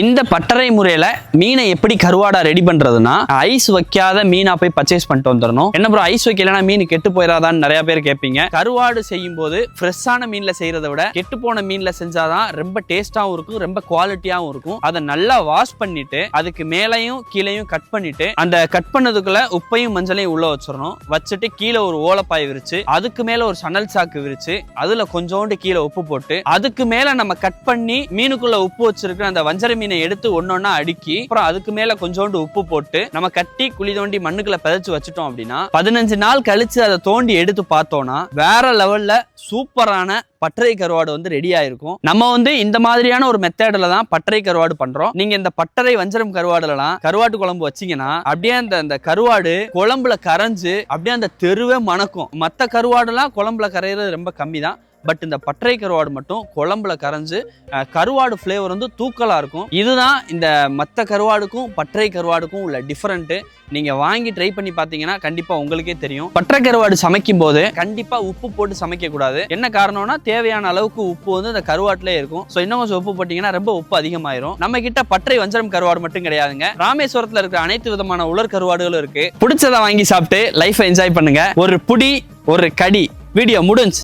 இந்த பட்டறை முறையில மீனை எப்படி கருவாடா ரெடி பண்றதுன்னா ஐஸ் வைக்காத மீனா போய் பர்ச்சேஸ் பண்ணிட்டு வந்துடணும். என்ன ப்ரோ ஐஸ் வைக்கலன்னா மீன் கெட்டு போயிடாதான்னு நிறைய பேர் கேட்பீங்க. கருவாடு செய்யும் போது ஃப்ரெஷ்ஷான மீன்ல செய்யறத விட கெட்டு போன மீன்ல செஞ்சாதான் ரொம்ப டேஸ்டாவும் இருக்கும் ரொம்ப குவாலிட்டியாவும் இருக்கும். அதை நல்லா வாஷ் பண்ணிட்டு அதுக்கு மேலையும் கீழையும் கட் பண்ணிட்டு அந்த கட் பண்ணதுக்குள்ள உப்பையும் மஞ்சளையும் உள்ள வச்சிடணும். வச்சுட்டு கீழே ஒரு ஓலப்பாய் விரிச்சு அதுக்கு மேல ஒரு சணல் சாக்கு விரிச்சு அதுல கொஞ்சோண்டு கீழே உப்பு போட்டு அதுக்கு மேல நம்ம கட் பண்ணி மீனுக்குள்ள உப்பு வச்சிருக்கிற அந்த வஞ்சர மீன் எடுத்து ஒன்னொன்னா அடுக்கி அப்புறம் அதுக்கு மேல கொஞ்சோண்டு உப்பு போட்டு நம்ம கட்டி குழி தோண்டி மண்ணுக்குள்ள பதிச்சு வச்சுட்டோம் அப்படின்னா பதினஞ்சு நாள் கழிச்சு அதை தோண்டி எடுத்து பார்த்தோம்னா வேற லெவல்ல சூப்பரான பட்டறை கருவாடு வந்து ரெடி ஆயிருக்கும். நம்ம வந்து இந்த மாதிரியான ஒரு மெத்தேடில் தான் பட்டறை கருவாடு பண்றோம். நீங்க இந்த பட்டறை வஞ்சரம் கருவாடுலலாம் கருவாட்டு குழம்பு வச்சீங்கன்னா அப்படியே அந்த அந்த கருவாடு குழம்புல கரைஞ்சு அப்படியே அந்த தெருவே மணக்கும். மற்ற கருவாடுலாம் குழம்புல கரையிறது ரொம்ப கம்மி தான் பட் இந்த பற்றை கருவாடு மட்டும் குழம்புல கரைஞ்சு கருவாடு ஃப்ளேவர் வந்து தூக்கலாக இருக்கும். இதுதான் இந்த மற்ற கருவாடுக்கும் பற்றை கருவாடுக்கும் உள்ள டிஃப்ரெண்ட்டு நீங்கள் வாங்கி ட்ரை பண்ணி பார்த்தீங்கன்னா கண்டிப்பாக உங்களுக்கே தெரியும். பற்றை கருவாடு சமைக்கும் போது கண்டிப்பாக உப்பு போட்டு சமைக்கக்கூடாது. என்ன காரணம்னா தேவையான அளவுக்கு உப்பு வந்து இந்த கருவாட்டிலே இருக்கும். ஸோ இன்னும் கொஞ்சம் உப்பு போட்டிங்கன்னா ரொம்ப உப்பு அதிகமாயிரும். நம்ம கிட்ட பற்றை வஞ்சரம் கருவாடு மட்டும் கிடையாதுங்க. ராமேஸ்வரத்தில் இருக்கிற அனைத்து விதமான உலர் கருவாடுகளும் இருக்கு. பிடிச்சதை வாங்கி சாப்பிட்டு லைஃப்பை என்ஜாய் பண்ணுங்க. ஒரு புடி ஒரு கடி. வீடியோ முடிஞ்சு.